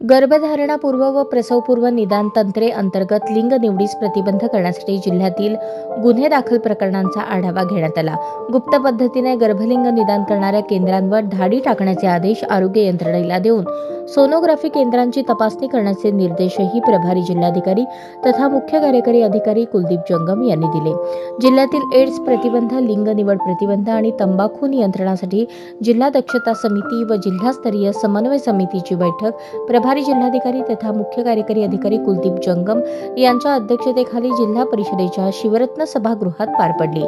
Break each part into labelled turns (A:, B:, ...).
A: गर्भधारणापूर्व व प्रसवपूर्व निदान तंत्रे अंतर्गत लिंग निवडीस प्रतिबंध करण्यासाठी जिल्ह्यातील गुन्हे दाखल प्रकरणांचा आढावा घेण्यात आला. गुप्त पद्धतीने गर्भलिंग निदान करणाऱ्या केंद्रांवर धाडी टाकण्याचे आदेश आरोग्य यंत्रणेला देऊन सोनोग्राफी केंद्रांची तपासणी करण्याचे निर्देशही प्रभारी जिल्हाधिकारी तथा मुख्य कार्यकारी अधिकारी कुलदीप जंगम यांनी दिले. जिल्ह्यातील एड्स प्रतिबंध लिंग निवड प्रतिबंध आणि तंबाखू नियंत्रणासाठी जिल्हा दक्षता समिती व जिल्हास्तरीय समन्वय समितीची बैठक प्रभारी जिल्हाधिकारी तथा मुख्य कार्यकारी अधिकारी कुलदीप जंगम यांच्या अध्यक्षतेखाली जिल्हा परिषदेच्या शिवरत्न सभागृहात पार पडली.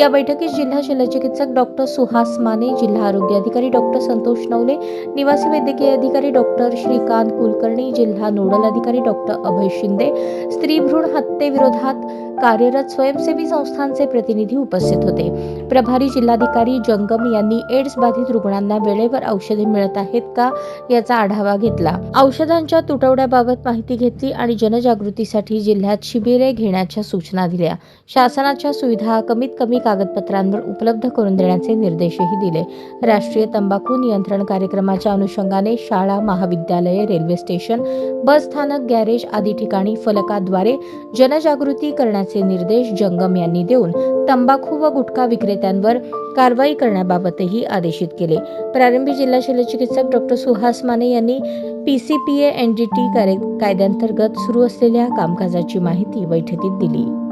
A: या बैठकीत जिल्हा शल्यचिकित्सक डॉक्टर सुहास माने जिल्हा आरोग्य अधिकारी डॉक्टर संतोष नवले निवासी वैद्यकीय अधिकारी डॉक्टर श्रीकांत कुलकर्णी जिल्हा नोडल अधिकारी डॉक्टर अभय शिंदे स्त्री भ्रूण हत्येविरोधात कार्यरत स्वयंसेवी संस्थांचे प्रतिनिधी उपस्थित होते. प्रभारी जिल्हाधिकारी जंगम यांनी एड्स बाधित रुग्णांना वेळेवर औषधे मिळत आहेत का याचा आढावा घेतला. औषधांच्या तुटवड्याबाबत माहिती घेतली आणि जनजागृतीसाठी जिल्ह्यात शिबिरे घेण्याच्या सूचना दिल्या. शासनाच्या सुविधा कमीत कमी कागदपत्रांवर उपलब्ध करून देण्याचे निर्देशही दिले. राष्ट्रीय तंबाखू नियंत्रण कार्यक्रमाच्या अनुषंगाने शाळा महाविद्यालये रेल्वे स्टेशन बस स्थानक गॅरेज आदी ठिकाणी फलकाद्वारे जनजागृती करण्याचे निर्देश जंगम यांनी देऊन तंबाखू व गुटखा विक्रेत्यांवर कारवाई करण्याबाबतही आदेशित केले. प्रारंभी जिल्हा शल्यचिकित्सक डॉक्टर सुहास माने यांनी P C P A N D T कार्य कायद्यांतर्गत सुरू असलेल्या कामकाजाची माहिती बैठकीत दिली.